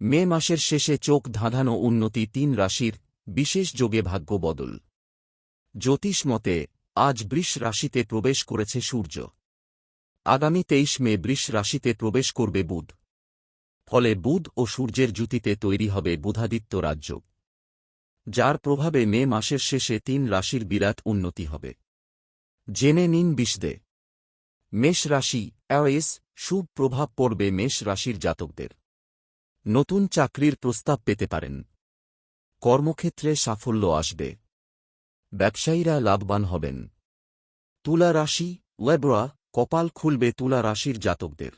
মে মাসের শেষে চোখ ধাঁধানো উন্নতি তিন রাশির বিশেষ যোগে ভাগ্য বদল। জ্যোতিষ মতে, আজ বৃষ রাশিতে প্রবেশ করেছে সূর্য। আগামী তেইশ মে বৃষ রাশিতে প্রবেশ করবে বুধ। ফলে বুধ ও সূর্যের জুতিতে তৈরি হবে বুধাদিত্য রাজ্য। যার প্রভাবে মে মাসের শেষে তিন রাশির বিরাট উন্নতি হবে। জেনে নিন বিষদে। মেষ রাশি, অ্যাওয়েস, শুভ প্রভাব পড়বে মেষ রাশির জাতকদের। নতুন চাকরির প্রস্তাব পেতে পারেন। কর্মক্ষেত্রে সাফল্য আসবে। ব্যবসায়ীরা লাভবান হবেন। তুলা রাশি ওয়েবরা কপাল খুলবে তুলা রাশির জাতকদের।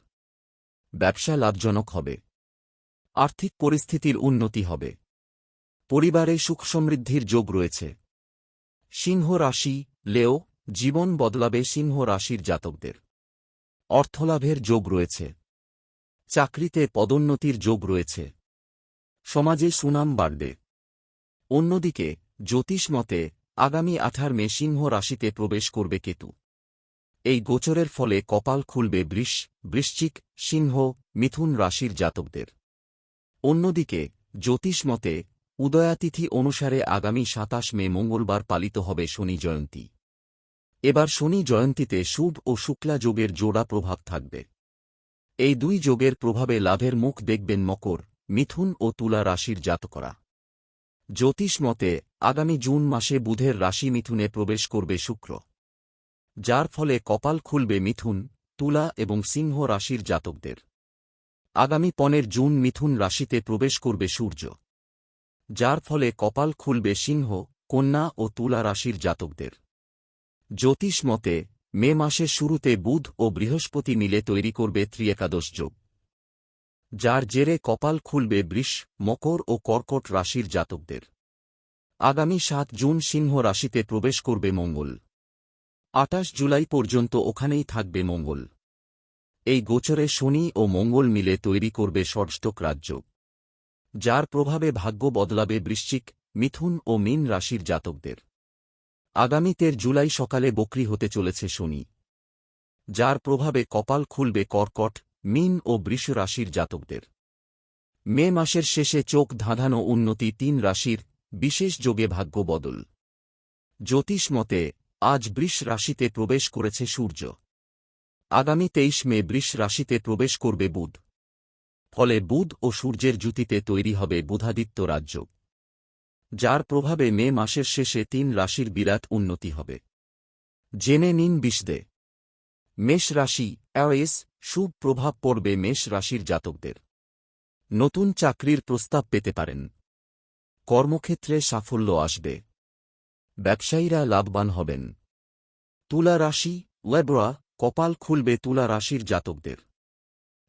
ব্যবসা লাভজনক হবে। আর্থিক পরিস্থিতির উন্নতি হবে। পরিবারে সুখ সমৃদ্ধির যোগ রয়েছে। সিংহ রাশি, লেও, জীবন বদলাবে সিংহ রাশির জাতকদের। অর্থলাভের যোগ রয়েছে। চাকরিতে পদোন্নতির যোগ রয়েছে। সমাজে সুনাম বাড়বে। অন্যদিকে, জ্যোতিষ মতে, আগামী আঠার মে সিংহ রাশিতে প্রবেশ করবে কেতু। এই গোচরের ফলে কপাল খুলবে বৃষ, বৃশ্চিক, সিংহ, মিথুন রাশির জাতকদের। অন্যদিকে, জ্যোতিষ মতে, উদয়াতিথি অনুসারে আগামী সাতাশ মে মঙ্গলবার পালিত হবে শনি জয়ন্তী। এবার শনি জয়ন্তীতে শুভ ও শুক্লা যোগের জোড়া প্রভাব থাকবে। এই দুই যোগের প্রভাবে লাভের মুখ দেখবেন মকর, মিথুন ও তুলা রাশির জাতকরা। জ্যোতিষ মতে, আগামী জুন মাসে বুধের রাশি মিথুনে প্রবেশ করবে শুক্র। যার ফলে কপাল খুলবে মিথুন, তুলা এবং সিংহ রাশির জাতকদের। আগামী পনেরো জুন মিথুন রাশিতে প্রবেশ করবে সূর্য। যার ফলে কপাল খুলবে সিংহ, কন্যা ও তুলা রাশির জাতকদের। জ্যোতিষ মতে মে মাসের শুরুতে বুধ ও বৃহস্পতি মিলে তৈরি করবে ত্রিয়েকাদশ যোগ। যার জেরে কপাল খুলবে বৃষ, মকর ও কর্কট রাশির জাতকদের। আগামী সাত জুন সিংহ রাশিতে প্রবেশ করবে মঙ্গল। আটাশ জুলাই পর্যন্ত ওখানেই থাকবে মঙ্গল। এই গোচরে শনি ও মঙ্গল মিলে তৈরি করবে ষষ্ঠক রাজ্য যার প্রভাবে ভাগ্য বদলাবে বৃশ্চিক, মিথুন ও মীন রাশির জাতকদের। আগামী তের জুলাই সকালে বকরি হতে চলেছে শনি। যার প্রভাবে কপাল খুলবে কর্কট, মিন ও বৃষ রাশির জাতকদের। মে মাসের শেষে চোখ ধাঁধানো উন্নতি তিন রাশির, বিশেষ যোগে ভাগ্য বদল। জ্যোতিষ মতে, আজ বৃষ রাশিতে প্রবেশ করেছে সূর্য। আগামী তেইশ মে বৃষ রাশিতে প্রবেশ করবে বুধ। ফলে বুধ ও সূর্যের জুতিতে তৈরি হবে বুধাদিত্য রাজ্য যার প্রভাবে মে মাসের শেষে তিন রাশির বিরাট উন্নতি হবে। জেনে নিন বিষদে। মেষ রাশি, অ্যাওয়েস, শুভ প্রভাব পড়বে মেষ রাশির জাতকদের। নতুন চাকরির প্রস্তাব পেতে পারেন। কর্মক্ষেত্রে সাফল্য আসবে। ব্যবসায়ীরা লাভবান হবেন। তুলা রাশি ওয়েবরা কপাল খুলবে তুলা রাশির জাতকদের।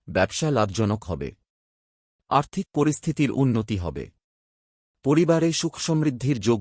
ব্যবসা লাভজনক হবে। আর্থিক পরিস্থিতির উন্নতি হবে। পরিবারে সুখ সমৃদ্ধির যোগ